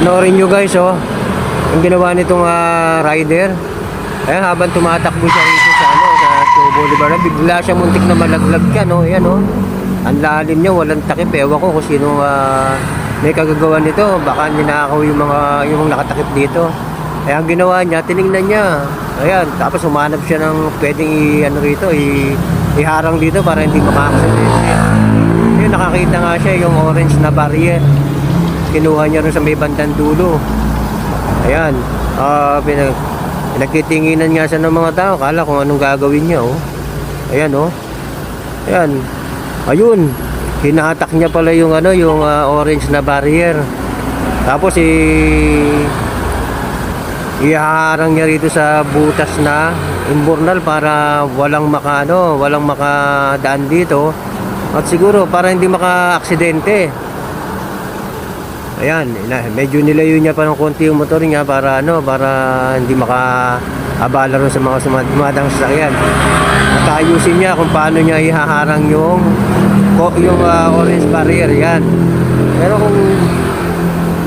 Panoorin nyo guys, oh. Ang ginawa nitong ah, rider. Ayan, habang tumatakbo siya rito sa, ano, sa Show Boulevard, bigla siya muntik na malaglag ka, no? Ayan, oh. Ang lalim niya, walang takip. Ewan ko kung sino ah, may kagagawa nito. Baka ninakaw yung mga yung nakatakip dito. Kaya ang ginawa niya, tiningnan niya. Ayan, tapos humanap siya ng pwedeng i, ano rito, i, iharang dito para hindi makakasalite. Ayun, nakakita nga siya yung orange na barrier. Kinuha niya rin sa may bandang dulo. Ayan, ah pinag, pinagtitinginan nga siya ng mga tao. Kala kung anong gagawin niya, oh. Ayan, oh. Ayan. Ayun. Hinahatak niya pala yung ano, yung ah, orange na barrier. Tapos i ihaharang niya rito sa butas na imburnal para walang makano, walang makadaan dito. At siguro para hindi maka-aksidente. Ayan, medyo nilayo niya pa ng konti yung motor niya para ano, para hindi maka-abala rin sa mga sumad- dumadang sasakyan. At ayusin niya kung paano niya ihaharang yung yung ah, orange barrier, yan. Pero kung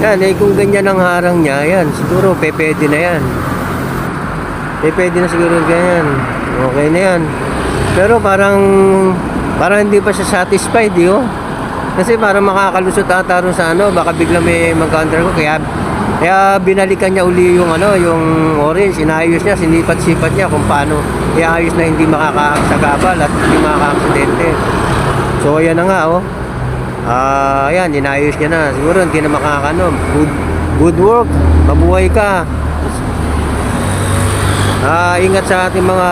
yan, eh, kung ganyan ang harang niya, yan, siguro pepede na yan. Pepede na siguro ganyan. Okay na yan. Pero parang, parang hindi pa siya satisfied, eh, oh. Kasi para makakalusot ata rin sa ano, baka bigla may mag-counter ko. Kaya, kaya binalikan niya uli yung ano, yung orange. Inayos niya, sinipat-sipat niya kung paano iayos na hindi makakasagabal at hindi makakaaksidente. So, ayan na nga, oh. Ah, ayan, inayos niya na. Siguro hindi na makakano. Good, good work. Mabuhay ka. Ah, ingat sa ating mga